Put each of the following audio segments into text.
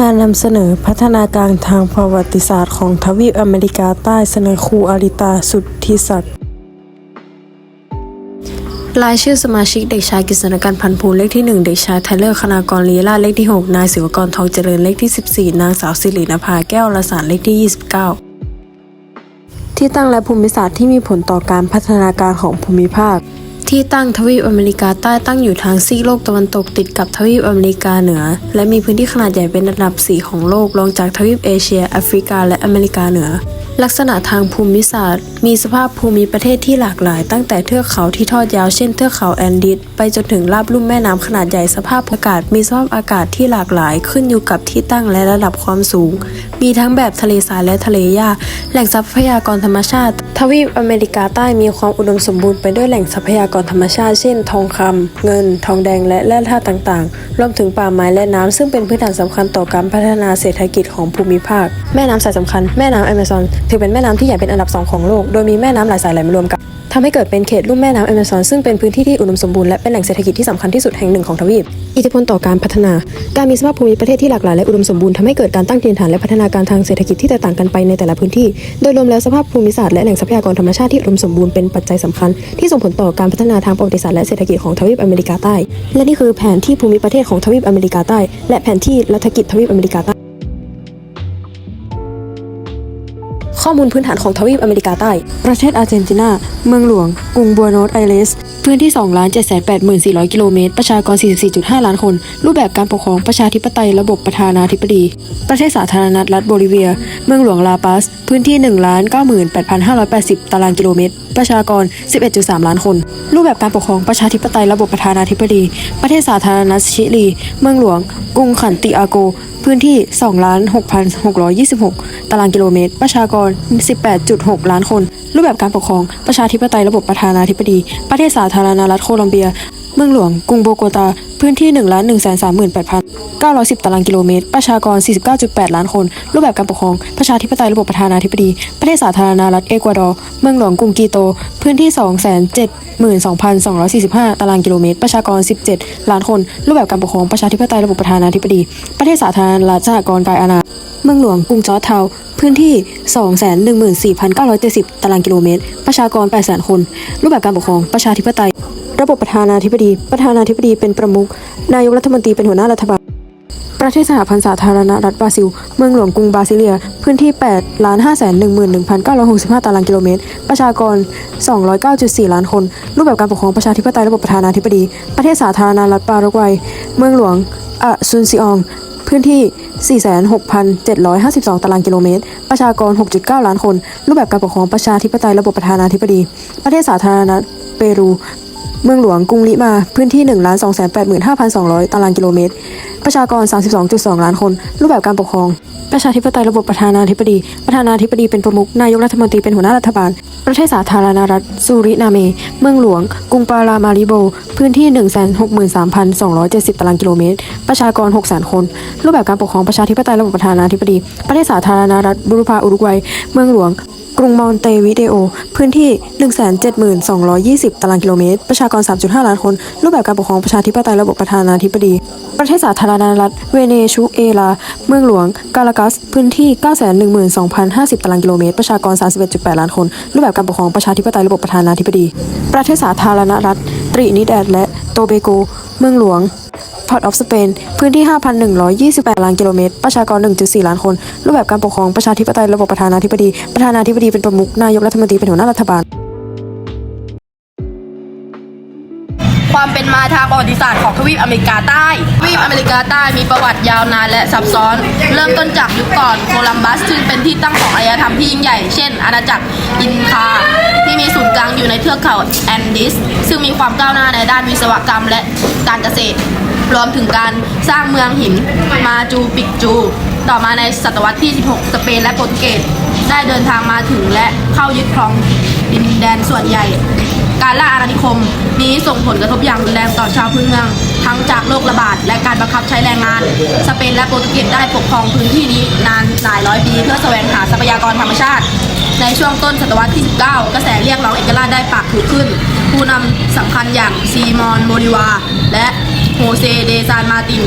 งานนำเสนอพัฒนาการทางประวัติศาสตร์ของทวีปอเมริกาใต้เสนอครูอาริตาสุทธิศักดิ์รายชื่อสมาชิกเด็กชายกฤษณกันพันธ์ภูลเลขที่ 1 เด็กชายไทเลอร์คณากรลีลาเลขที่ 6 นายศิวกรทองเจริญเลขที่ 14 นางสาวสิรินภาแก้วรสารเลขที่ 29 ที่ตั้งและภูมิศาสตร์ที่มีผลต่อการพัฒนาการของภูมิภาค ที่ตั้งทวีปอเมริกาใต้ตั้งอยู่ทางซีกโลกตะวันตกติดกับทวีปอเมริกาเหนือ และมีพื้นที่ขนาดใหญ่เป็นอันดับ 4 ของโลกรองจากทวีปเอเชียแอฟริกาและอเมริกาเหนือ ลักษณะทางภูมิศาสตร์ มีสภาพภูมิประเทศที่หลากหลาย ตั้งแต่เทือกเขาที่ทอดยาวเช่นเทือกเขาแอนดีสไปจนถึงราบลุ่มแม่น้ำขนาดใหญ่สภาพอากาศ มีสภาพอากาศที่หลากหลายขึ้นอยู่กับที่ตั้งและระดับความสูง มีทั้งแบบทะเลทรายและทะเลหญ้าแหล่งทรัพยากรธรรมชาติ ทวีปอเมริกาใต้มีความอุดมสมบูรณ์ไปด้วยแหล่งทรัพยากรธรรมชาติเช่น ทองคำเงิน ทองแดงและแร่ธาตุต่างๆ รวมถึงป่าไม้และน้ำซึ่งเป็นพื้นฐานสำคัญต่อการพัฒนาเศรษฐกิจของภูมิภาค แม่น้ำสายสำคัญ แม่น้ำแอมะซอนถือเป็นแม่น้ำที่ใหญ่เป็นอันดับสองของโลก โดยมีแม่น้ำหลายสายไหลมารวมกันทำให้เกิดเป็นเขตลุ่มแม่น้ำแอมะซอนซึ่งเป็นพื้นที่ที่อุดมสมบูรณ์และเป็นแหล่งเศรษฐกิจที่สำคัญที่สุดแห่งหนึ่งของทวีป อิทธิพลต่อการพัฒนา การมีสภาพภูมิประเทศที่หลากหลายและอุดมสมบูรณ์ทำให้เกิดการตั้งถิ่นฐานและพัฒนาการทางเศรษฐกิจที่แตกต่างกันไปในแต่ละพื้นที่ โดยรวมแล้วสภาพภูมิศาสตร์และแหล่งทรัพยากรธรรมชาติที่อุดมสมบูรณ์เป็นปัจจัยสำคัญที่ส่งผลต่อการพัฒนาทางประวัติศาสตร์และเศรษฐกิจของทวีปอเมริกาใต้ และนี่คือแผนที่ภูมิประเทศของทวีปอเมริกาใต้ และแผนที่รัฐกิจทวีปอเมริกาใต้ ข้อมูลพื้นฐานของทวีปอเมริกาใต้ ประเทศอาร์เจนตินา เมืองหลวง กรุงบัวโนสไอเรส พื้นที่ 2 7 8 4 0 0 กิโลเมตร ประชากร 44.5 ล้านคน รูปแบบการปกครองประชาธิปไตยระบบประธานาธิบดี ประเทศสาธารณรัฐโบลิเวีย เมืองหลวงลาปาส พื้นที่ 1 98,580 ตารางกิโลเมตร ประชากร 11.3 ล้านคน รูปแบบการปกครองประชาธิปไตยระบบประธานาธิบดี ประเทศสาธารณรัฐชิลี เมืองหลวง กรุงขันติอาโกพื้นที่ 2,6,626 ตารางกิโลเมตร ประชากร 18.6 ล้านคน รูปแบบการปกครอง ประชาธิปไตยระบบประธานาธิบดี ประเทศสาธารณรัฐโคลอมเบีย มืองหลวง กรุงโบโกตา พื้นที่ 1 1 3 8 910 ตารางกิโลเมตร ประชากร 49.8 ล้านคน รูปแบบการปกครอง ประชาธิปไตยระบบประธานาธิบดี ประเทศสาธารณรัฐเอกวาดอร์ เมืองหลวงกรุงกีโต พื้นที่ 272,245 ตารางกิโลเมตร ประชากร 17 ล้านคน รูปแบบการปกครอง ประชาธิปไตยระบบประธานาธิบดี ประเทศสาธารณรัฐสหกรณ์ไกอานาเมืองหลวงกรุงจอร์จทาว พื้นที่ 214,970 ตารางกิโลเมตร ประชากร 800,000 คน รูปแบบการปกครอง ประชาธิปไตย ระบบประธานาธิบดี ประธานาธิบดีเป็นประมุข นายกรัฐมนตรีเป็นหัวหน้ารัฐบาล ประเทศสหพันธ์สาธารณรัฐบราซิล เมืองหลวงกรุงบราซิเลีย พื้นที่8 5 1 1 965 ตารางกิโลเมตร ประชากร 209.4 ล้านคน รูปแบบการปกครองประชาธิปไตยระบบประธานาธิบดี ประเทศสาธารณรัฐปารากวัย เมืองหลวงอะซุนซิออง พื้นที่ 46,752 ตารางกิโลเมตร ประชากร 6.9 ล้านคน รูปแบบการปกครองประชาธิปไตยระบบประธานาธิบดี ประเทศสาธารณรัฐเปรู เมืองหลวงกรุงลิมาพื้นที่ 1 2 8 5 2 0 0 ตารางกิโลเมตร ประชากร 32.2 ล้านคน รูปแบบการปกครอง ประชาธิปไตยระบบประธานาธิบดี ประธานาธิบดีเป็นประมุขนายกรัฐมนตรีเป็นหัวหน้ารัฐบาล ประเทศสาธารณรัฐซูรินาเม เมืองหลวง กรุงปารามาริโบ พื้นที่ 163,270 ตารางกิโลเมตร ประชากร 600,000คน รูปแบบการปกครองประชาธิปไตยระบบประธานาธิบดี ประเทศสาธารณรัฐบุรุพาอุรุกวัย เมืองหลวง รุงมอนเตวิเดโอ พื้นที่ 172,220 ตารางกิโลเมตร ประชากร 3.5 ล้านคน รูปแบบการปกครองประชาธิปไตยระบบประธานาธิบดี ประเทศสาธารณรัฐ เวเนซุเอลา เมืองหลวง กาลากัส พื้นที่ 912,050 ตารางกิโลเมตร ประชากร 31.8 ล้านคน รูปแบบการปกครองประชาธิปไตยระบบประธานาธิบดี ประเทศสาธารณรัฐ ตรินิแดดและโตเบโก เมืองหลวง พอร์ตออฟสเปนพื้นที่ 5,128 ล้านกิโลเมตร ประชากร 1.4 ล้านคน รูปแบบการปกครองประชาธิปไตยระบบประธานาธิบดี ประธานาธิบดีเป็นประมุขนายกรัฐมนตรีเป็นหัวหน้ารัฐบาล ความเป็นมาทางประวัติศาสตร์ของทวีปอเมริกาใต้ ทวีปอเมริกาใต้มีประวัติยาวนานและซับซ้อน เริ่มต้นจากยุคก่อนโคลัมบัสซึ่งเป็นที่ตั้งของอารยธรรมที่ยิ่งใหญ่ เช่น อาณาจักรอินคาที่มีศูนย์กลางอยู่ในเทือกเขาแอนดีสซึ่งมีความก้าวหน้าในด้านวิศวกรรมและการเกษตร รวมถึงการสร้างเมืองหินมาจูปิกจู ต่อมาในศตวรรษที่ 16 สเปนและโปรตุเกสได้เดินทางมาถึงและเข้ายึดครองดินแดนส่วนใหญ่ การล่าอาณานิคมนี้ส่งผลกระทบอย่างรุนแรงต่อชาวพื้นเมือง ทั้งจากโรคระบาดและการบังคับใช้แรงงาน สเปนและโปรตุเกสได้ปกครองพื้นที่นี้นานหลายร้อยปีเพื่อแสวงหาทรัพยากรธรรมชาติ ในช่วงต้นศตวรรษที่ 19 กระแสเรียกร้องเอกราชได้ปากถูกขึ้น ผู้นำสำคัญอย่างซีมอนโบลิวาร์และ เซเดซานมาติน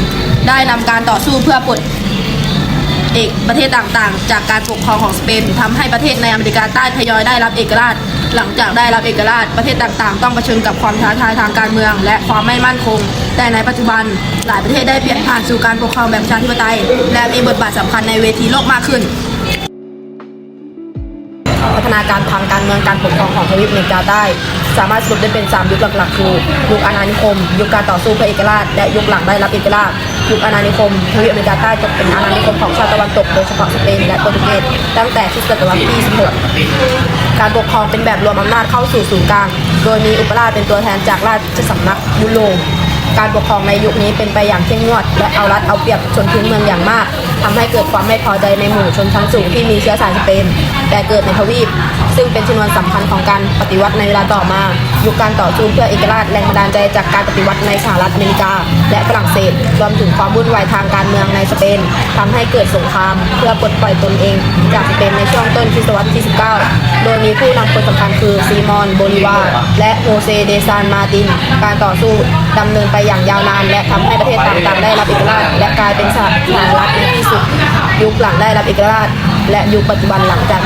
ได้นำการต่อสู้เพื่อปลดเอกประเทศต่างๆ จากการปกครองของสเปนทำให้ประเทศในอเมริกาใต้ทยอยได้รับเอกราช หลังจากได้รับเอกราช ประเทศต่างๆ ต้องเผชิญกับความท้าทายทางการเมือง และความไม่มั่นคง แต่ในปัจจุบันหลายประเทศได้เปลี่ยนผ่านสู่การปกครองแบบประชาธิปไตย และมีบทบาทสำคัญในเวทีโลกมากขึ้น พัฒนาการทางการเมืองการปกครองของทวีปอเมริกาใต้ สามารถสรุปได้เป็น 3 ยุคหลักๆ คือ ยุคอาณานิคม ยุคการต่อสู้เพื่อเอกราช และยุคหลังได้รับเอกราช ยุคอาณานิคมทวีปอเมริกาใต้จะเป็นอาณานิคมของชาติตะวันตกโดยเฉพาะสเปนและโปรตุเกสตั้งแต่คริสตศตวรรษที่16การปกครองเป็นแบบรวมอำนาจเข้าสู่ศูนย์กลาง โดยมีอุปราชเป็นตัวแทนจากราชสำนักยุโรปการปกครองในยุคนี้เป็นไปอย่างเข้มงวด และเอารัดเอาเปรียบชนพื้นเมืองอย่างมาก ทำให้เกิดความไม่พอใจในหมู่ชนชั้นสูงที่มีเชื้อสายสเปน แต่เกิดในทวีป ซึ่งเป็นชนวนสำคัญของการปฏิวัติในเวลาต่อมา ยุคการต่อสู้เพื่อเอกราชแรงบันดาลใจจากการปฏิวัติในสหรัฐอเมริกา และฝรั่งเศสรวมถึงความวุ่นวายทางการเมืองในสเปนทำให้เกิดสงคราม เพื่อปลดปล่อยตนเอง จากสเปนในช่วงต้นทศวรรษที่ 19 โดยมีผู้นำคนสำคัญคือซีมอนโบลิวาร์และโฮเซเดซานมาติน การต่อสู้ ดำเนินไปอย่างยาวนาน และทำให้ประเทศต่างๆได้รับเอกราชและกลายเป็นสหรัฐในที่สุด ยุคหลังได้รับเอกราช และยุคปัจจุบันหลังจาก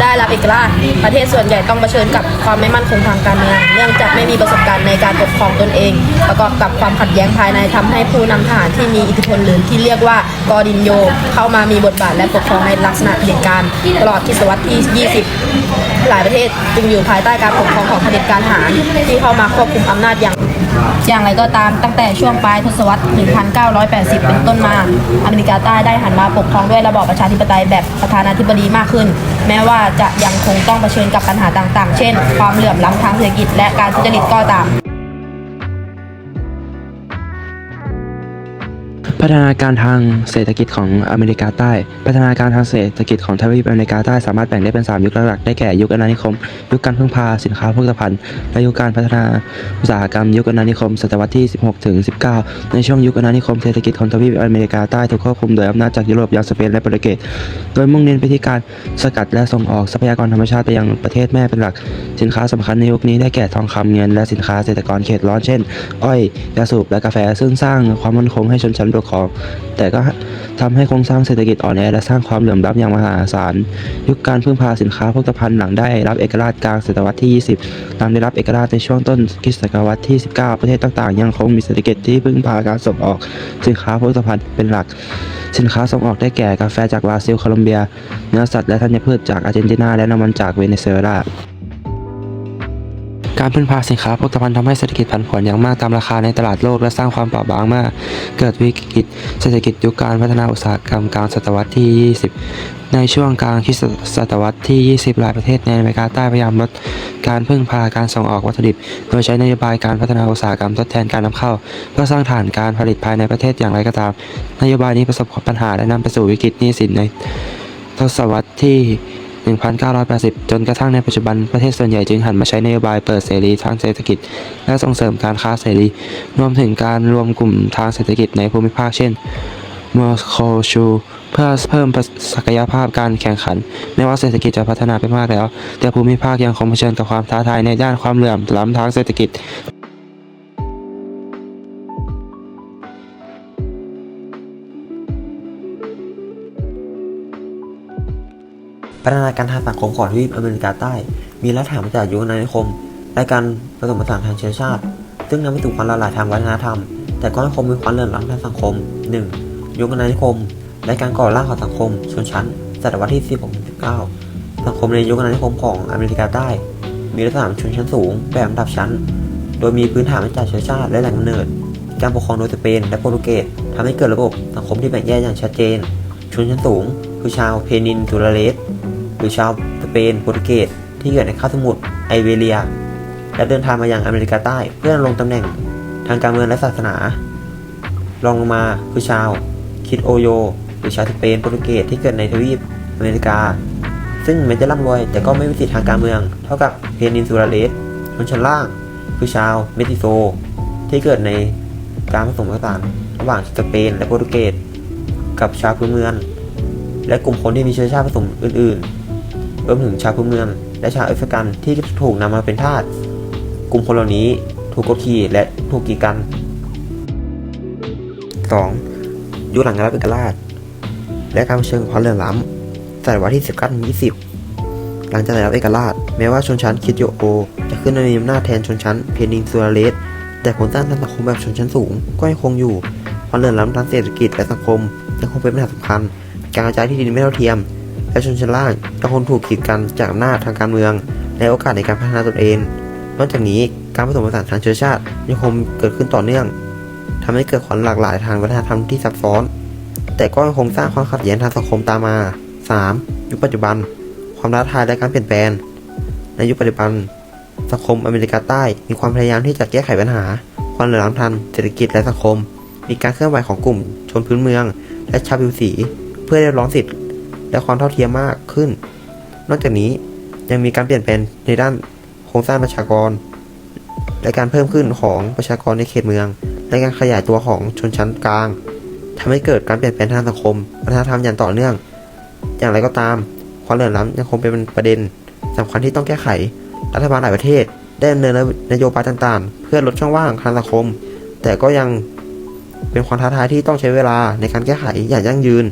ได้รับเอกราช ประเทศส่วนใหญ่ต้องเผชิญกับความไม่มั่นคงทางการเมือง เนื่องจากไม่มีประสบการณ์ในการปกครองตนเอง ประกอบกับความขัดแย้งภายในทำให้ผู้นำทหารที่มีอิทธิพลหรือที่เรียกว่ากอร์ดินโย เข้ามามีบทบาทและปกครองในลักษณะเผด็จการตลอดทศวรรษที่ 20 หลายประเทศจึงอยู่ภายใต้การปกครองของเผด็จการทหารที่เข้ามาควบคุมอำนาจอย่างอย่างไรก็ตามตั้งแต่ช่วงปลายทศวรรษ 1980 เป็นต้นมา อเมริกาใต้ได้หันมาปกครองด้วยระบอบประชาธิปไตยแบบประธานาธิบดีมากขึ้น แม้ว่าจะยังคงต้องเผชิญกับปัญหาต่างๆ เช่น ความเหลื่อมล้ำทางเศรษฐกิจและการทุจริตก็ตาม พัฒนาการทางเศรษฐกิจของอเมริกาใต้ พัฒนาการทางเศรษฐกิจของทวีปอเมริกาใต้สามารถแบ่งได้เป็น 3 ยุคหลักๆได้แก่ยุคอาณานิคม ยุคการพึ่งพาสินค้าโภคภัณฑ์และยุคการพัฒนาอุตสาหกรรมยุคอาณานิคมศตวรรษที่ 16 ถึง 19 ในช่วงยุคอาณานิคมเศรษฐกิจของทวีปอเมริกาใต้ถูกควบคุมโดยอำนาจจากยุโรปอย่างสเปนและโปรตุเกสโดยมุ่งเน้นไปที่การสกัดและส่งออกทรัพยากรธรรมชาติไปยังประเทศแม่เป็นหลัก สินค้าสำคัญในยุคนี้ได้แก่ทองคำเงินและสินค้าเกษตรกรเขตร้อนเช่น อ้อยยาสูบและกาแฟซึ่งสร้างความมั่นคงให้ชนชั้นปกครองแต่ก็ทำให้โครงสร้างเศรษฐกิจอ่อนแอและสร้างความเหลื่อมล้ำอย่างมหาศาล ยุคการพึ่งพาสินค้าโภคภัณฑ์หลังได้รับเอกราชกลางศตวรรษที่ 20 หลังได้รับเอกราชในช่วงต้นคริสตศตวรรษที่ 19 ประเทศต่างๆ ยังคงมีเศรษฐกิจที่พึ่งพาการส่งออกสินค้าโภคภัณฑ์เป็นหลัก สินค้าส่งออกได้แก่กาแฟจากบราซิลโคลอมเบีย เนื้อสัตว์และธัญพืชจากอาร์เจนตินาและน้ำมันจากเวเนซุเอลา การพึ่งพาสินค้าโภคภัณฑ์ทำให้เศรษฐกิจผันผวนอย่างมากตามราคาในตลาดโลกและสร้างความเปราะบางมาก เกิดวิกฤตเศรษฐกิจยุคการพัฒนาอุตสาหกรรมกลางศตวรรษที่ 20 ในช่วงกลางคริสตศตวรรษที่ 20 หลายประเทศในอเมริกาใต้พยายามลดการพึ่งพาการส่งออกวัตถุดิบ โดยใช้นโยบายการพัฒนาอุตสาหกรรมทดแทนการนำเข้า เพื่อสร้างฐานการผลิตภายในประเทศอย่างไรก็ตาม นโยบายนี้ประสบปัญหาและนำไปสู่วิกฤตหนี้สินในทศวรรษที่ 1980 จนกระทั่งในปัจจุบันประเทศส่วนใหญ่จึงหันมาใช้นโยบายเปิดเสรีทางเศรษฐกิจ และส่งเสริมการค้าเสรี รวมถึงการรวมกลุ่มทางเศรษฐกิจในภูมิภาคเช่นมอสโกชูเพื่อเพิ่มศักยภาพการแข่งขัน แม้ว่าเศรษฐกิจจะพัฒนาไปมากแล้ว แต่ภูมิภาคยังคงเผชิญกับความท้าทายในด้านความเหลื่อมล้ำทางเศรษฐกิจ พัฒนาการทางสังคมของทวีปอเมริกาใต้ มีรากฐานมาจากยุคอาณานิคม และการผสมผสานทางเชื้อชาติ ซึ่งนำไปสู่ความหลากหลายทางวัฒนธรรม แต่ก็ยังคงมีความเหลื่อมล้ำทางสังคม 1. ยุคอาณานิคม และการก่อร่างของสังคม ชนชั้นศตวรรษที่ 16-19 สังคมในยุคอาณานิคมของอเมริกาใต้ มีลักษณะชนชั้นสูงแบ่งลำดับชั้น โดยมีพื้นฐานมาจากเชื้อชาติและแหล่งกำเนิด การปกครองโดยสเปนและโปรตุเกสทำให้เกิดระบบสังคมที่แบ่งแยกอย่างชัดเจน ชนชั้นสูง คือชาวเพนินซูลาเลส รือชาวสเปนโปรตุเกสที่เกิดในคาบสมุทรไอเบเรีย และเดินทางมายังอเมริกาใต้เพื่อดำรงตำแหน่งทางการเมืองและศาสนา รองลงมาคือชาวคิดโอโย หรือชาวสเปนโปรตุเกสที่เกิดในทวีปอเมริกา ซึ่งแม้จะร่ำรวยแต่ก็ไม่มีสิทธิทางการเมือง เท่ากับเพนินซูลาเลสชนชั้นล่าง คือชาวเมติโซที่เกิดในการผสมผสานระหว่างสเปนและโปรตุเกสกับชาวพื้นเมือง และกลุ่มคนที่มีเชื้อชาติผสมอื่น ๆ รวมถึงชาวพื้นเมือง และชาวแอฟริกันที่ถูกนำมาเป็นทาส กลุ่มคนเหล่านี้ถูกกดขี่และถูกกีดกัน 2. ยุคหลังรับเอกราช และการเผชิญกับความเหลื่อมล้ำศตวรรษที่ 19 20 หลังจากได้รับเอกราช แม้ว่าชนชั้นคิดโยโอ จะขึ้นมามีอำนาจแทนชนชั้นเพนินซูลาเลสแต่โครงสร้างทางสังคมแบบชนชั้นสูงก็ยังคงอยู่ความเหลื่อมล้ำทางเศรษฐกิจและสังคมยังคงเป็นปัญหาสำคัญ การกระจายที่ดินไม่เท่าเทียม และชนชั้นล่างยังคงถูกกีดกันจากอำนาจทางการเมืองและโอกาสในการพัฒนาตนเอง นอกจากนี้การผสมผสานทางเชื้อชาติยังคงเกิดขึ้นต่อเนื่องทำให้เกิดความหลากหลายทางวัฒนธรรมที่ซับซ้อน แต่ก็ยังคงสร้างความขัดแย้งทางสังคมตามมา 3. ยุคปัจจุบัน ความท้าทายและการเปลี่ยนแปลง ในยุคปัจจุบัน สังคมอเมริกาใต้มีความพยายามที่จะแก้ไขปัญหา ความเหลื่อมล้ำทางเศรษฐกิจและสังคม มีการเคลื่อนไหวของกลุ่ม ชนพื้นเมือง และชาวผิวสี เพื่อเรียกร้องสิทธิ และความเท่าเทียมมากขึ้น นอกจากนี้ยังมีการเปลี่ยนแปลงในด้านโครงสร้างประชากร และการเพิ่มขึ้นของประชากรในเขตเมือง และการขยายตัวของชนชั้นกลางทำให้เกิดการเปลี่ยนแปลงทางสังคมวัฒนธรรมอย่างต่อเนื่อง อย่างไรก็ตาม ความเหลื่อมล้ำยังคงเป็นประเด็นสำคัญที่ต้องแก้ไข รัฐบาลหลายประเทศ ได้ดำเนินนโยบายต่างๆ เพื่อลดช่องว่างทางสังคม แต่ก็ยังเป็นความท้าทายที่ต้องใช้เวลาในการแก้ไขอย่างยั่งยืน